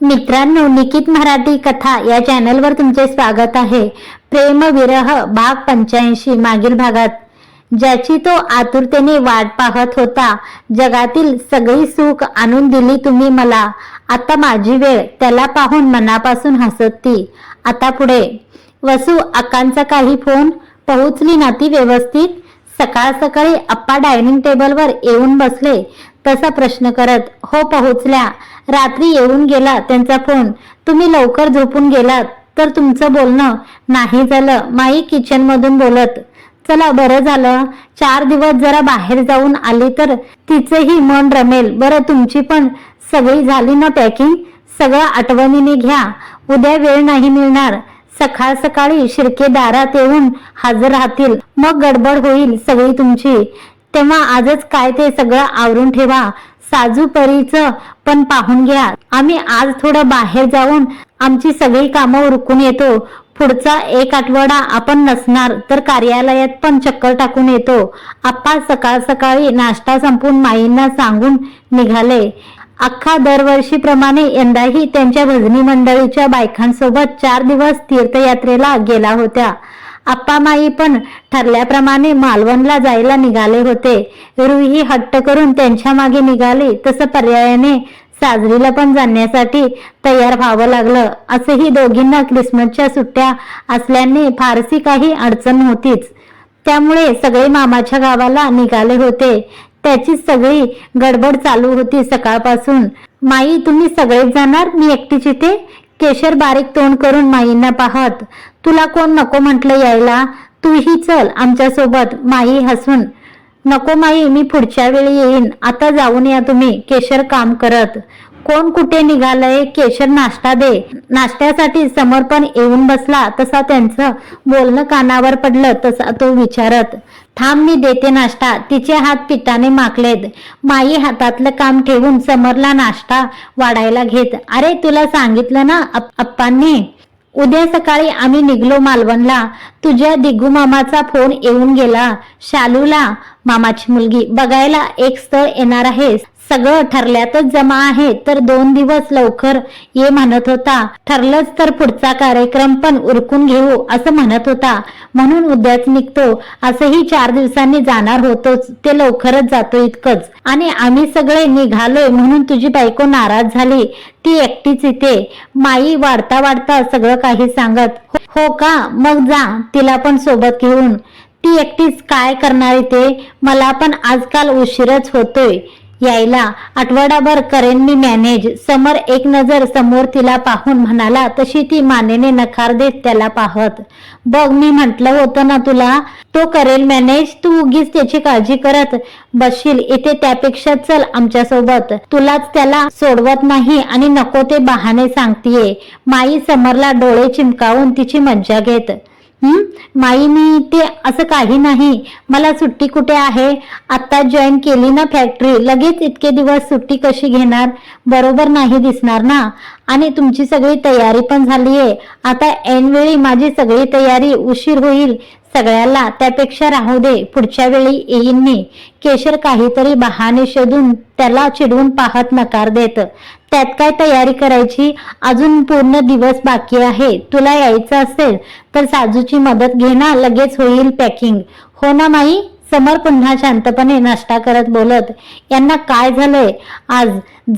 मित्रांनो निकित मराठी कथा या चॅनलवर तुमचे स्वागत आहे. प्रेम विरह भाग पंच्याऐंशी मागील भागात. ज्याची तो आतुरतेने वाट पाहत होता. जगातील सगळी सुख आणून दिली तुम्ही मला. आता माझी वेळ त्याला पाहून मनापासून हसत. ती आता पुढे. वसू अक्कांचा काही फोन. पोहोचली ना ती व्यवस्थित. सकाळ सकाळी अप्पा डायनिंग टेबलवर येऊन बसले. तसा प्रश्न करत हो पोहोचल्या रात्री येऊन गेला त्यांचा फोन. तुम्ही लवकर झोपून गेलात तर तुमचं बोलणं नाही झालं माई किचन मधून बोलत. चला बरं झालं चार दिवस जरा बाहेर जाऊन आली तर तिचंही मन रमेल. बरं तुमची पण सगळी झाली ना पॅकिंग? सगळं आठवणीने घ्या. उद्या वेळ नाही मिळणार. सकाळ सकाळी शिरके दारात येऊन हजर राहतील. मग गडबड होईल सगळी तुमची. तेव्हा आजच काय ते सगळं आवरून ठेवा. साजू परीचं पण पाहून घ्या. आम्ही आज थोडं बाहेर जाऊन आमची सगळी कामं उरकून येतो. पुढचा एक आठवडा आपण नसणार तर कार्यालयात पण चक्कर टाकून येतो. आप्पा सकाळ सकाळी नाश्ता संपून माईंना सांगून निघाले. अख्खा दरवर्षीप्रमाणे यंदाही त्यांच्या भजनी मंडळीच्या बायकांसोबत चार दिवस तीर्थयात्रेला गेला होत्या. आप्पा माई पण ठरल्याप्रमाणे मालवणला जायला निघाले होते. रुही हट्ट करून त्यांच्या मागे निघाली. तसं पर्यायाने साजरीला पण जाण्यासाठी तयार व्हावं लागलं. असंही दोघींना क्रिसमसच्या सुट्ट्या असल्याने फारसी काही अडचण नव्हतीच. त्यामुळे सगळे मामाच्या गावाला निघाले होते. त्याची सगळी गडबड चालू होती सकाळपासून. माई तुम्ही सगळेच जाणार? मी एकटीच इथे. केशर बारीक तोंड करून माईंना पाहत तुला कोण नको म्हटलं यायला? तूही चल आमच्यासोबत माई हसून. नको माई मी पुढच्या वेळी येईन. आता जाऊन या तुम्ही. केशर काम करत. कोण कुठे निघालंय? केशर नाश्ता दे. नाश्त्यासाठी समर्पण येऊन बसला. तसा त्यांचं बोलणं कानावर पडलं तसा तो विचारत. थांब मी देते नाश्ता. तिचे हात पिताने माकलेत. माई हातातलं काम ठेवून समरला नाश्ता वाढायला घेत. अरे तुला सांगितलं ना अप- अप्पांनी? उद्या सकाळी आम्ही निघलो मालवणला. तुझ्या दिगू मामाचा फोन येऊन गेला. शालूला मामाची मुलगी बघायला एक स्थळ येणार आहे सगळं ठरल्यातच जमा आहे तर दोन दिवस लवकर ये म्हणत होता. ठरलंच तर पुढचा कार्यक्रम पण उरकून घेऊ असं म्हणत होता. म्हणून उद्याच निघतो. असंही चार दिवसांनी जाणार होतोच. ते लवकरच जातो इतकंच. आणि आम्ही सगळे निघालोय म्हणून तुझी बायको नाराज झाली. ती एकटीच इथे. माई वाढता वाढता सगळं काही सांगत हो का? मग जा. तिला पण सोबत घेऊन. ती एकटीच काय करणार इथे? मला पण आजकाल उशीरच होतोय. यायला आठवडाभर करेन मी मॅनेज समर एक नजर समोर तिला पाहून म्हणाला तशी ती मानेने नकार देत त्याला पाहत. बघ मी म्हटलं होतं ना तुला तो करेल मॅनेज तू उगीच त्याची काळजी करत बसशील. इथे त्यापेक्षा चल आमच्यासोबत तुलाच त्याला सोडवत नाही आणि नको ते बहाणे सांगतीये. माई समरला डोळे चिमकावून तिची मज्जा घेत. माई मी ते असं काही नाही. मला सुट्टी कुठे आहे? आता जॉईन केली ना फॅक्टरी लगेच इतके दिवस सुट्टी कशी घेणार? बरोबर नाही दिसणार ना? आणि तुमची सगळी तयारी पण झालीये. आता ऐनवेळी माझी सगळी तयारी उशीर होईल. सगळ्याला त्यापेक्षा राहू दे. पुढच्या वेळी येईन मी. केशर काहीतरी बहाने शोधून त्याला चिडवून पाहत नकार देत. त्यात काय तयारी करायची? अजून पूर्ण दिवस बाकी आहे. तुला यायचं असेल तर साजूची मदत घेणं लगेच होईल पॅकिंग. हो ना माई? समर पुन्हा शांतपणे नाश्ता करत बोलत यांना काय झालंय? आज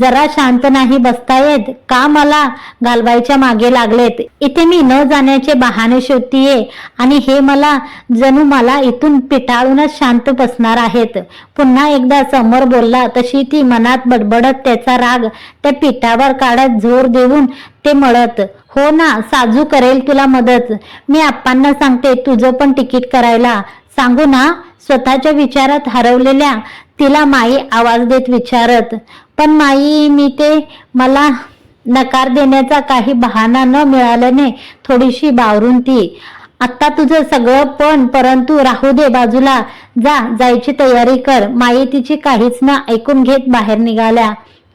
जरा शांत नाही बसता येत. का मला घालवायच्या मागे लागलेत? इथे मी न जाण्याचे बहाणे शोधतीये आणि हे मला जणू मला इथून पिटाळूनच शांत बसणार आहेत. पुन्हा एकदा समोर बोलला तशी ती मनात बडबडत त्याचा राग त्या पिठावर काढत जोर देऊन ते मळत हो ना साजू करेल तुला मदत. मी आप्पांना सांगते तुझं पण तिकीट करायला. सांगू ना स्वतःच्या विचारात हरवलेल्या तिला माई आवाज देत विचारत पण माई मी ते मला नकार देण्याचा काही बहाणा न मिळाल्याने थोडीशी बावरून ती. आत्ता तुझं सगळं पण परंतु राहू दे बाजूला. जा जायची तयारी कर. माई तिची काहीच ना ऐकून घेत बाहेर निघाल्या.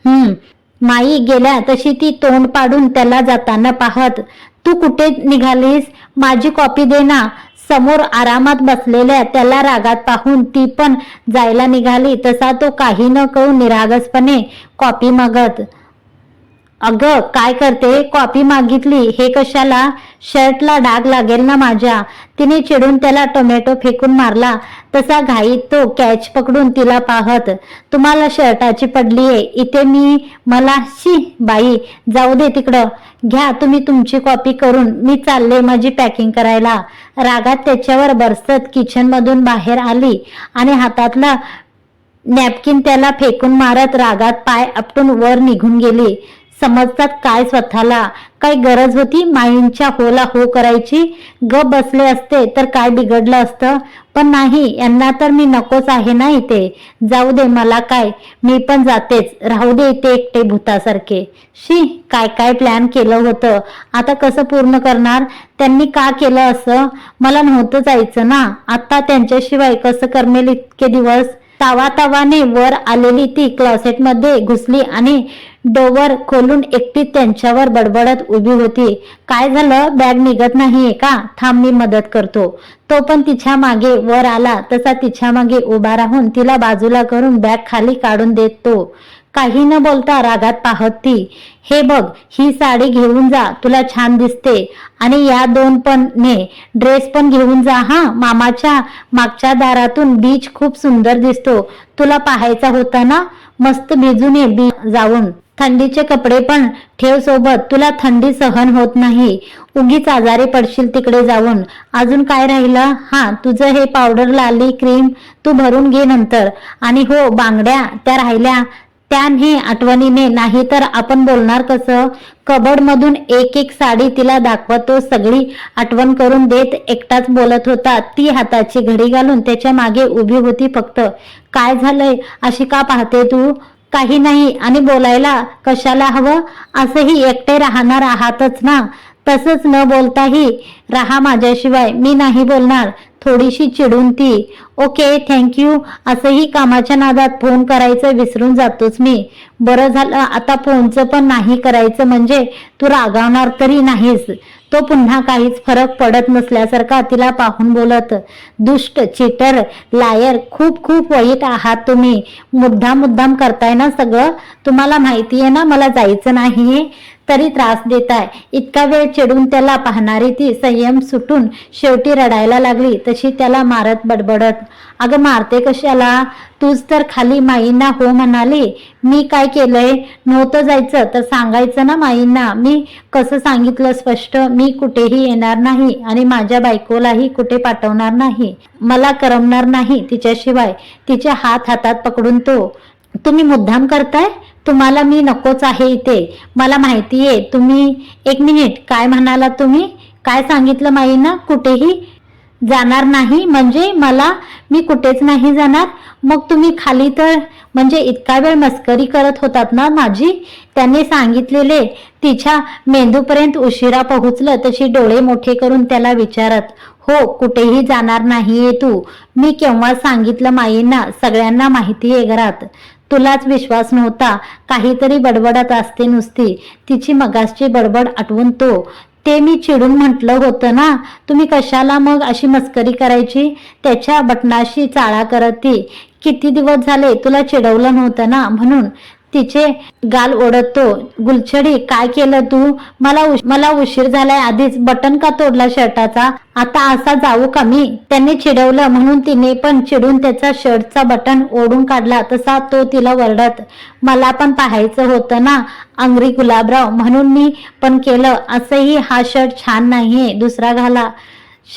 हम्म. माई गेल्या तशी ती तोंड पाडून त्याला जाताना पाहत तू कुठे निघालीस? माझी कॉपी दे ना. समोर आरामात बसलेल्या त्याला रागात पाहून ती पण जायला निघाली. तसा तो काही न कळून निरागसपणे कॉपी मागत अगं काय करते? कॉपी मागितली. हे कशाला? शर्टला डाग लागेल ना माझ्या. तिने चिडून त्याला टोमॅटो फेकून मारला. तसा घाईत तो कॅच पकडून तिला पाहत तुम्हाला शर्टाची पडलीये इथे मी मला शी बाई जाऊ दे तिकडं. घ्या तुम्ही तुमची कॉपी करून. मी चालले माझी पॅकिंग करायला. रागात त्याच्यावर बरसत किचन मधून बाहेर आली आणि हातातला नॅपकिन त्याला फेकून मारत रागात पाय आपटून वर निघून गेली. समजतात काय स्वतःला काय गरज होती माईंच्या होला हो करायची? ग बसले असते तर काय बिघडलं असतं? पण नाही यांना तर मी नकोच आहे ना इथे. जाऊ दे मला काय मी पण जातेच. राहू दे इथे एकटे भूतासारखे. शी काय काय प्लॅन केलं होतं? आता कसं पूर्ण करणार? त्यांनी का केलं असं? मला नव्हतं जायचं ना. आता त्यांच्याशिवाय कसं करमेल इतके दिवस? तावा तावाने वर आलेली ती क्लॉसेटमध्ये घुसली आणि डोवर खोलून एकटी त्यांच्यावर बडबडत उभी होती. काय झालं? बॅग निघत नाहीये का? थांब मी मदत करतो. तो पण तिच्यामागे वर आला. तसा तिच्यामागे उभा राहून तिला बाजूला करून बॅग खाली काढून देत तो. काही न बोलता रागात पाहत ती हे बघ ही साडी घेऊन जा तुला छान दिसते. आणि या दोन पण ने ड्रेस पण घेऊन जा हा मामाच्या मागच्या दारातून बीच खूप सुंदर दिसतो. तुला पाहायचा होता ना? मस्त भिजून ये बी जाऊन. थंडीचे कपडे पण ठेव सोबत तुला थंडी सहन होत नाही. उगीच आजारी पडशील तिकडे जाऊन. अजून काय राहिलं? हा तुझं हे पावडर लाली क्रीम तू भरून घे नंतर. आणि हो बांगड्या त्या राहिल्या त्याने आठवणीने नाही तर आपण बोलणार कसं? कबड मधून एक एक साडी तिला दाखवतो सगळी आठवण करून देत एकटाच बोलत होता. ती हाताची घडी घालून त्याच्यामागे उभी होती फक्त. काय झालंय? अशी का पाहते तू? काही नाही. आणि बोलायला कशाला हवं? असंही एकटे राहणार आहातच ना? तसंच न बोलताही राहा माझ्याशिवाय. मी नाही बोलणार. थोडीशी चिडून ती ओके थँक्यू असंही कामाच्या नादात फोन करायचं विसरून जातोच मी. बरं झालं आता फोनचं पण नाही करायचं म्हणजे तू रागावणार तरी नाहीस. तो पुन्हा काहीच फरक पडत नसल्यासारखा तिला पाहून बोलत दुष्ट चिटर लायर खूप खूप वाईट आहात तुम्ही. मुद्दाम मुद्दाम करताय ना सगळं? तुम्हाला माहिती आहे ना मला जायचं नाहीये तरी त्रास देताय. इतका वेळ चिडून त्याला पाहणारी ती संयम सुटून शेवटी रडायला लागली. तशी त्याला मारत बडबडत अगं मारते कशाला? तूच तर खाली माईंना हो म्हणाली. मी काय केलंय? नव्हतं जायचं तर सांगायचं ना माईंना? मी कसं सांगितलं स्पष्ट? मी कुठेही येणार नाही आणि माझ्या बायकोलाही कुठे पाठवणार नाही. मला करमणार नाही तिच्याशिवाय. तिचे हात हातात पकडून तो तुम्ही मुद्दाम करताय तुम्हाला मी नकोच आहे इथे. मला माहिती आहे तुम्ही एक मिनिट काय म्हणाला तुम्ही? काय सांगितलं माईना? कुठेही जाणार नाही म्हणजे मला मी कुठेच नाही जाणार. मग तुम्ही खाली तर म्हणजे इतका वेळ मस्करी करत होतात ना माझी? त्यांनी सांगितलेले तिच्या मेंदूपर्यंत उशिरा पोहोचलं तशी डोळे मोठे करून त्याला विचारत हो कुठेही जाणार नाहीये तू. मी केव्हा सांगितलं माईंना? सगळ्यांना माहिती आहे घरात. तुलाच विश्वास नव्हता. काहीतरी बडबडत असते नुसती. तिची मगासची बडबड आठवून तो. ते मी चिडून म्हटलं होतं ना तुम्ही कशाला मग अशी मस्करी करायची? त्याच्या बटनाशी चाळा करत. ती किती दिवस झाले तुला चिडवलं नव्हतं ना म्हणून. तिचे गाल ओढतो. गुलछडी काय केलं तू? मला उश- मला उशीर झालाय आधीच. बटन का तोडला शर्टाचा? आता असा जाऊ का मी? त्यांनी चिडवलं. म्हणून तिने पण चिडून त्याचा शर्टचा बटन ओढून काढला. तसा तो तिला वरडत मला पण पाहायचं होतं ना अंगरी गुलाबराव. म्हणून मी पण केलं. असंही हा शर्ट छान नाहीये. दुसरा घाला.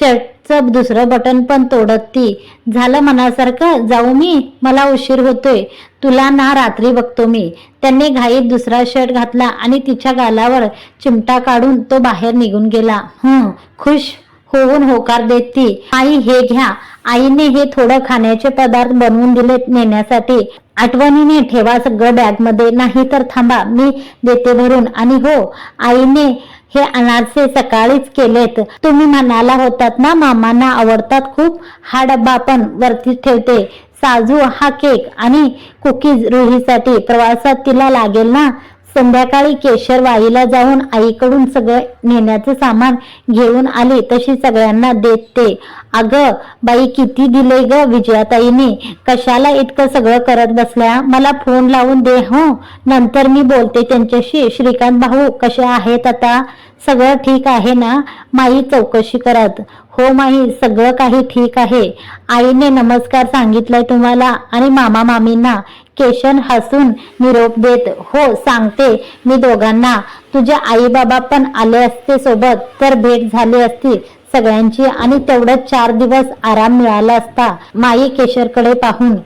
शर्ट चप दुसरं बटन पण तोडत ती. झालं मनासारखं जाऊ मी मला उशीर होतोय. तुला ना रात्री बघतो मी. त्यांनी घाईत दुसरा शर्ट घातला आणि तिच्या गालावर चिमटा काढून तो बाहेर निघून गेला. हं खुश होऊन होकार देत ती. आई हे घ्या. आईने हे थोडं खाण्याचे पदार्थ बनवून दिले नेण्यासाठी. आठवणीने ठेवा सगळं बॅगमध्ये नाही तर थांबा मी देते भरून. आणि हो आईने हे अनारसे सकाळीच केलेत. तुम्ही म्हणाला होतात ना मामांना आवडतात खूप. हा डब्बा पण वरती ठेवते. साजू हा केक आणि कुकीज रुहीसाठी प्रवासात तिला लागेल ना? संध्याकाळी केशरवाईला जाऊन आईकडून सगळं नेण्याचं सामान घेऊन आली. तशी सगळ्यांना देत. ते अगं बाई किती दिले ग विजयाताईने. कशाला इतकं सगळं करत बसल्या? मला फोन लावून दे हो. नंतर मी बोलते त्यांच्याशी. श्रीकांत भाऊ कसे आहेत आता? सगळं ठीक आहे ना? माई चौकशी करत. हो माई सगळं काही ठीक आहे. आईने नमस्कार सांगितलाय तुम्हाला आणि मामा मामींना केशन हसून निरोप देत हो सांगते मी दोघांना. तुझे आई बाबा पण आले असते सोबत तर भेट झाली असती सगळ्यांची आणि तेवढं चार दिवस आराम मिळाला असता माई केशरकडे पाहून.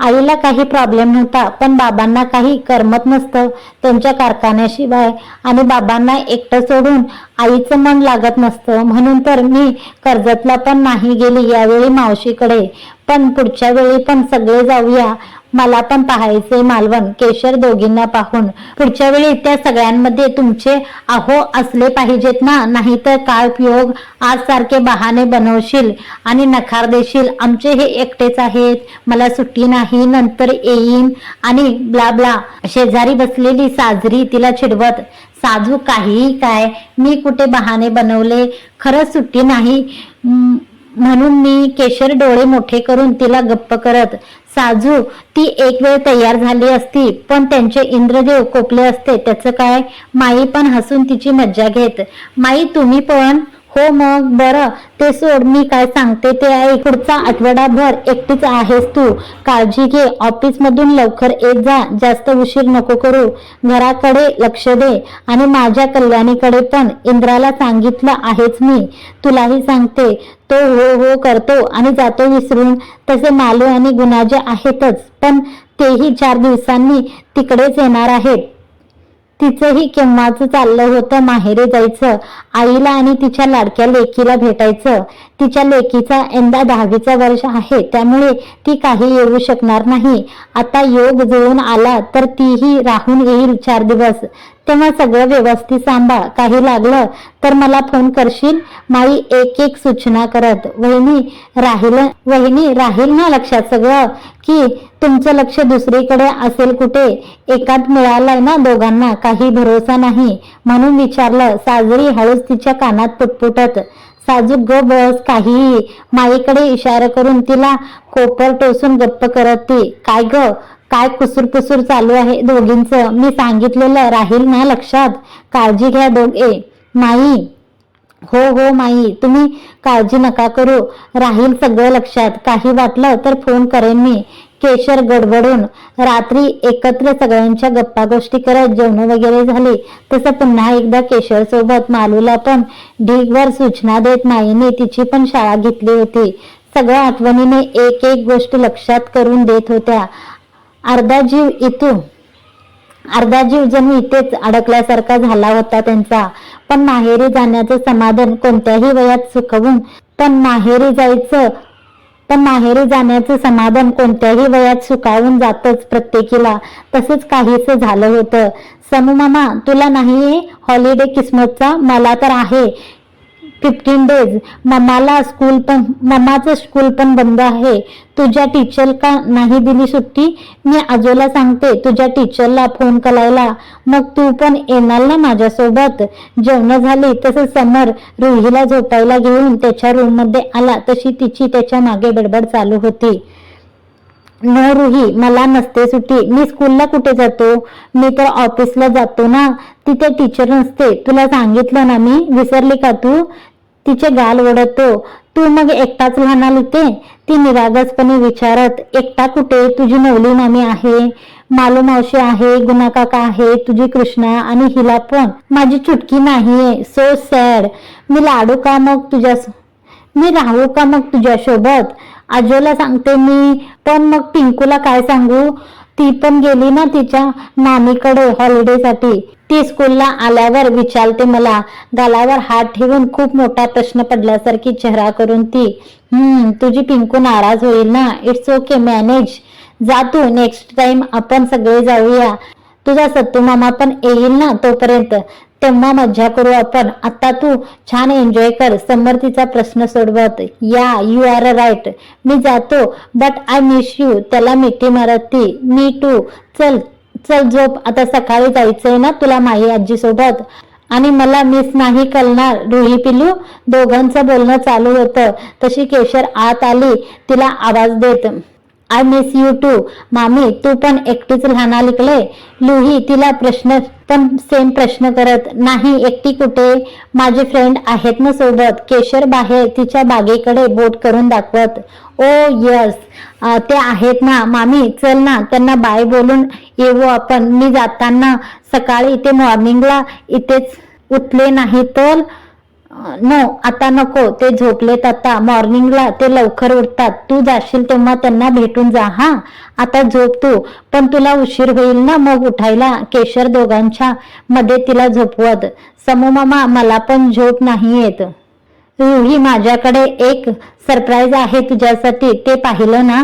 आईला काही प्रॉब्लेम नव्हता पण बाबांना काही करमत नसतं. त्यांच्या कारखान्याशिवाय आणि बाबांना एकटं सोडून आईचं मन लागत नसतं. म्हणून तर मी कर्जतला पण नाही गेली यावेळी मावशीकडे. पण पुढच्या वेळी पण सगळे जाऊया. मला पण पाहायचे मालवण केशर दोघींना पाहून. पुढच्या वेळी त्या सगळ्यांमध्ये तुमचे अहो असले पाहिजेत ना नाहीतर काय उपयोग? आज सारखे बहाणे बनवशील आणि नकार देशील. आमचे हे एकटेच आहेत. मला सुट्टी नाही नंतर येईन आणि ब्ला ब्ला. शेजारी बसलेली साजरी तिला चिडवत साजू काहीही काय? मी कुठे बहाणे बनवले? खरंच सुट्टी नाही. म्हणून मी केशर डोळे मोठे करून तिला गप्प करत साजू ती एक वेळ तयार झाली असती पण त्यांचे इंद्रदेव कोपले असते. त्याचं काय? माई पण हसून तिची मज्जा घेत. माई तुम्ही पण हो मग बरं. ते सोड मी काय सांगते ते ऐक पुढचा आठवडाभर एकटीच आहेस तू. काळजी घे ऑफिसमधून लवकर येत जा जास्त उशीर नको करू. घराकडे लक्ष दे. आणि माझ्या कल्याणीकडे पण इंद्राला सांगितलं आहेच मी. तुलाही सांगते तो हो हो करतो आणि जातो विसरून. तसे मालू आणि गुणाजे आहेतच पण तेही चार दिवसांनी तिकडेच येणार आहेत. तिचंही केव्हाच चाललं होतं. माहेरी जायचं. आईला आणि तिच्या लाडक्या लेकीला भेटायचं. तिच्या लेकीचा यंदा दहावीचा वर्ष आहे त्यामुळे ती काही येऊ शकणार नाही. आता योग जुळून आला तर तीही राहून येईल चार दिवस. तेव्हा सगळं व्यवस्थित सांभाळ. काही लागलं तर मला फोन करशील? माई एक एक सूचना करत. वहिनी राहील वहिनी राहील ना लक्षात सगळं? की तुमचं लक्ष दुसरीकडे असेल कुठे? एकात मिळालंय ना दोघांना? काही भरोसा नाही. म्हणून विचारलं. साजरी हळूच तिच्या कानात पुटपुटत. साजूक ग बस काहीही माईकडे इशारा करून तिला कोपर टोचून गप्प करत. ती काय ग? काय कुसूर कुसूर चालू आहे दोघींचं? मी सांगितलेलं राहील ना लक्षात? काळजी घ्या दोघे. माई. हो हो माई. तुम्ही काळजी नका करू. राहील सगळं लक्षात. काही वाटलं तर फोन करेन मी. केशर गडबडून रात्री एकत्र सगळ्यांच्या गप्पा गोष्टी करत जेवण वगैरे झाली. तसं पुन्हा एकदा केशर सोबत मालूला पण ढीगवर सूचना देत माईने तिची पण शाळा घेतली होती. सगळ्या आठवणीने एक एक गोष्ट लक्षात करून देत होत्या. अर्धा जीव इथून अर्धा जीव जणू इथेच अडकल्यासारखा झाला होता त्यांचा. पण माहेरी जाण्याचं समाधान कोणत्याही वयात सुखवून पण माहेरी जायचं पण माहेरी जाण्याचं समाधान कोणत्याही वयात सुकावून जातच प्रत्येकीला. तसंच काहीच झालं होतं. समू मामा तुला नाहीये हॉलिडे किस्मतचा मला तर आहे. फिफ्टीन डेज मम्माला स्कूल पण मम्माचं स्कूल पण बंद आहे. तुझ्या टीचर का नाही दिली सुट्टी? मी आजोला सांगते तुझ्या टीचरला फोन करायला. मग तू पण येणार ना माझ्यासोबत? जेवण झाली तसं समर रुहीला झोपायला घेऊन त्याच्या रूममध्ये आला. तशी तिची त्याच्यामागे बडबड चालू होती. न रुही मला नसते सुट्टी. मी स्कूलला कुठे जातो? मी तर ऑफिसला जातो ना. तिथे टीचर नसते. तुला सांगितलं ना मी? विसरली का तू? तिचे गाल ओढतो. तू मग एकटाच राहणार इथे ती निरागसपणे विचारत एकटा कुठे? तुझी नवली मामी आहे. मालू मावशी आहे गुना काका आहे तुझी कृष्णा आणि हिला पण. माझी चुटकी नाहीये. सो सॅड मी लाडू का मग तुझ्या मी राहू का मग तुझ्यासोबत? आजोला सांगते मी पण मग पिंकूला काय सांगू? ती पण गेली ना तिच्या मामीकडे हॉलिडेसाठी ती स्कूलला आल्यावर विचारते मला गालावर हात ठेवून खूप मोठा प्रश्न पडल्यासारखी चेहरा करून ती हम्म तुझी पिंकू नाराज होईल ना? इट्स ओके मॅनेज जा तू नेक्स्ट टाइम आपण सगळे जाऊया. तुझा सत्तू मामा पण येईल ना तोपर्यंत? तेव्हा मज्जा करू आपण. आता तू छान एन्जॉय कर. समर तिचा प्रश्न सोडवत या यू आर अ राईट मी जातो बट आय मिस यू त्याला मिठी मारत ती मी टू चल चल झोप आता सकाळी जायचंय ना तुला माही आजी सोबत आणि मला मिस नाही कळणार रुही पिलू दोघांचं बोलणं चालू होतं. तशी केशर आत आली तिला आवाज देत. आय मिस यू टू मामी तू पण एकटीच राहणार लिकले लुही तिला प्रश्न पण सेम प्रश्न करत नाही एकटी कुठे? माझे फ्रेंड आहेत ना सोबत. केशर बाहेर तिच्या बागेकडे बोट करून दाखवत. ओ यस ते आहेत ना. मामी चल ना. त्यांना बाय बोलून येऊ आपण. मी जाताना सकाळी ते मॉर्निंगला इथेच उठले नाही तर नो आता नको. ते झोपलेत आता. मॉर्निंगला ते लवकर उठतात. तू जाशील तेव्हा त्यांना भेटून जा. हा आता झोप तू. पण तुला उशीर होईल ना मग उठायला? केशर दोघांच्या मध्ये तिला झोपवत. समू मामा मला पण झोप नाही येत रुही माझ्याकडे एक सरप्राईज आहे तुझ्यासाठी. ते पाहिलं ना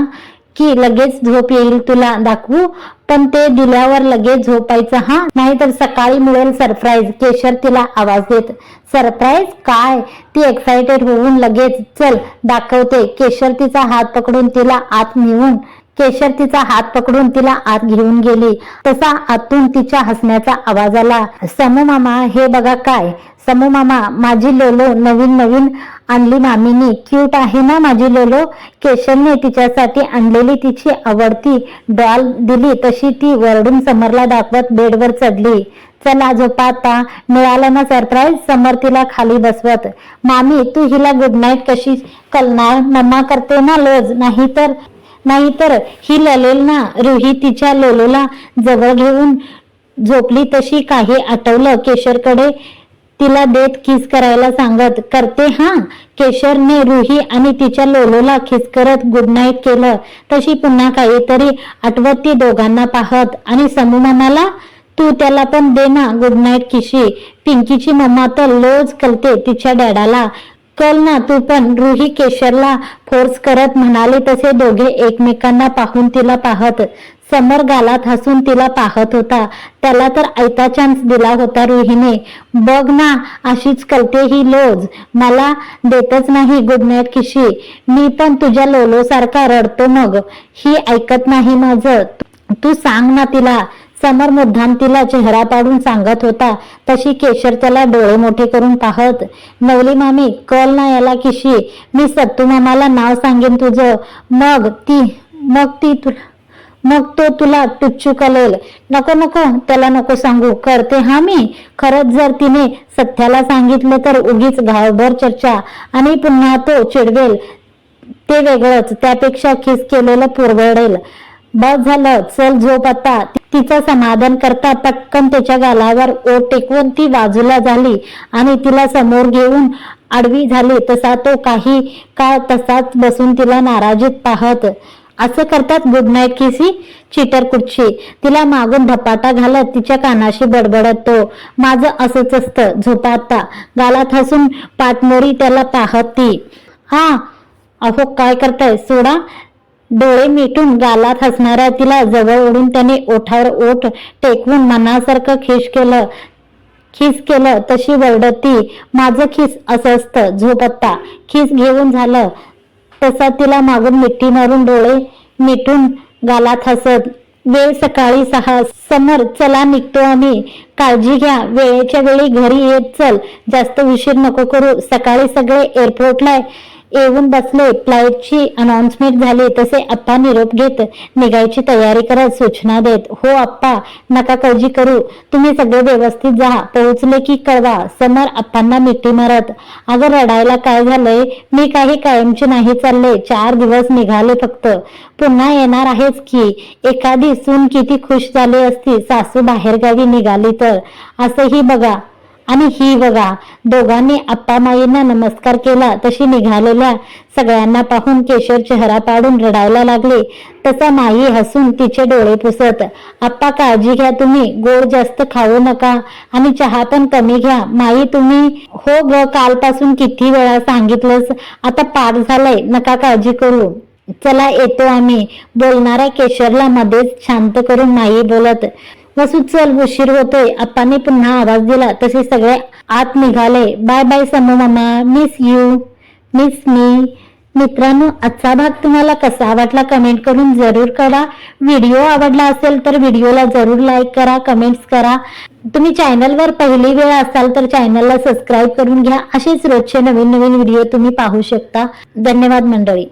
की लगेच झोप येईल तुला. दाखवू? पण ते दिल्यावर लगेच झोपायचं हा? नाहीतर सकाळी मिळेल सरप्राईज केशर तिला आवाज देत सरप्राईज काय? ती एक्साइटेड होऊन लगेच चल दाखवते. केशर तिचा हात पकडून तिला आत नेऊन केशर तिचा हात पकडून तिला आत घेऊन गेली. तसा आतून तिच्या हसण्याचा आवाज आला. समू मामा हे बघा काय? समू मामा माझी लोलो नवीन नवीन आणली मामीनी. क्यूट आहे ना माझी लोलो? केशरने तिच्यासाठी आणलेली तिची आवडती डॉल दिली तशी ती वरडून समरला दाखवत बेडवर चढली. चला झोपा आता. मिळालं ना सरप्राईज समर तिला खाली बसवत. मामी तू हिला गुड नाईट कशी कलणार मम्मा करते ना लोज नाहीतर नाहीतर ही ललेल ना रुही तिच्या लोलोला जवळ घेऊन झोपली तशी काही आठवलं. केशरकडे तिला देत किस करायला सांगत करते हा केशरने रुही आणि तिच्या लोलोला खिस करत गुड नाईट केलं. तशी पुन्हा काहीतरी आठवत ती दोघांना पाहत आणि समू मामाला तू त्याला पण दे ना गुड नाईट किशी. पिंकीची मम्मा तर लोज कलते तिच्या डॅडाला. कल ना तू पण रुही केशरला फोर्स करत म्हणाले तसे दोघे एकमेकांना पाहून तिला पाहत. समर गालात हसून तिला पाहत होता. त्याला तर आयता चान्स दिला होता रुहीने बघ ना अशीच कलते ही लोज. मला देतच नाही गुड नाईट किशी. मी पण तुझ्या लोलो सारखा रडतो मग. ही ऐकत नाही माझं. तू सांग ना तिला. समर मुद्दाम तिला चेहरा पाडून सांगत होता. तशी केशर त्याला डोळे मोठे करून पाहत. नवली मामी कल ना याला किशी. मी सत्तू मामाला नाव सांगेन तुझं. मग ती मग ती तुला मग तो तुला टुच्चू कलेल नको नको त्याला नको सांगू. करते हा मी. खरंच जर तिने सत्याला सांगितलं तर उगीच घावभर चर्चा. आणि पुन्हा तो चिडवेल. ते वेगळंच. त्यापेक्षा खिस केलेलं पुरवडेल. बस झालं. चल झोप आता. तिचं समाधान करता पटकन त्याच्या गालावर ओट टेकवून ती बाजूला झाली. आणि तिला समोर घेऊन आडवी झाली. तसा तो काही काळ तसाच बसून तिला नाराजीत पाहत. असं करतात गुड नाईट किसी चिटर कुठची तिला मागून धपाटा घालत तिच्या कानाशी बडबडत. तो माझं असंच असतं झोपा आता. गालात हसून पाटमोरी त्याला पाहत. ती हा अहो काय करताय? सोडा. डोळे मिटून गालात हसणाऱ्या तिला जवळ ओढून त्याने ओठावर ओठ टेकवून मनासारखं खिश केलं. खिस केलं तशी वरडत. ती माझं खिस असं असतं झोपत्ता खिस घेऊन झालं. तसा तिला मागून मिठी मारून डोळे मिटून गालात हसत. वेळ सकाळी सहा. समर चला निघतो आम्ही. काळजी घ्या. वेळेच्या वेळी घरी येत चल. जास्त उशीर नको करू. सकाळी सगळे एअरपोर्टला येऊन बसले. फ्लाईटची अनाउन्समेंट झाली. तसे आप्पा निरोप घेत निघायची तयारी करत सूचना देत हो आप्पा नका काळजी करू. तुम्ही सगळे व्यवस्थित जा. पोहोचले की कळवा. समर आप्पांना मिठी मारत अगं रडायला काय झालंय? मी काही कायमचे नाही चालले. चार दिवस निघाले फक्त. पुन्हा येणार आहेच की? एखादी सून किती खुश झाली असती. सासू बाहेरगावी निघाली तर. असंही बघा. आणि ही बघा दोघांनी आप्पामाईंना नमस्कार केला तशी निघालेल्या सगळ्यांना पाहून केशर चेहरा पाडून रडायला लागले. तसा माई हसून तिचे डोळे पुसत आप्पा काळजी घ्या तुम्ही गोड जास्त खाऊ नका आणि चहा पण कमी घ्या. माई तुम्ही हो ग कालपासून किती वेळा सांगितलंस आता पाठ झालंय नका काळजी करू. चला येतो आम्ही. बोलणाऱ्या केशरला मध्येच शांत करून माई बोलत वसू चल उशीर होतोय. आप्पाने पुन्हा आवाज दिला. तसे सगळे आत निघाले. बाय बाय समू मामा. मिस यू मिस मी मित्रांनो आजचा भाग तुम्हाला कसा वाटला कमेंट करून जरूर करा व्हिडिओ आवडला असेल तर व्हिडिओला जरूर लाईक करा कमेंट्स करा. तुम्ही चॅनलवर पहिली वेळ असाल तर चॅनलला सबस्क्राईब करून घ्या. असेच रोजचे नवीन नवीन व्हिडिओ तुम्ही पाहू शकता. धन्यवाद मंडळी.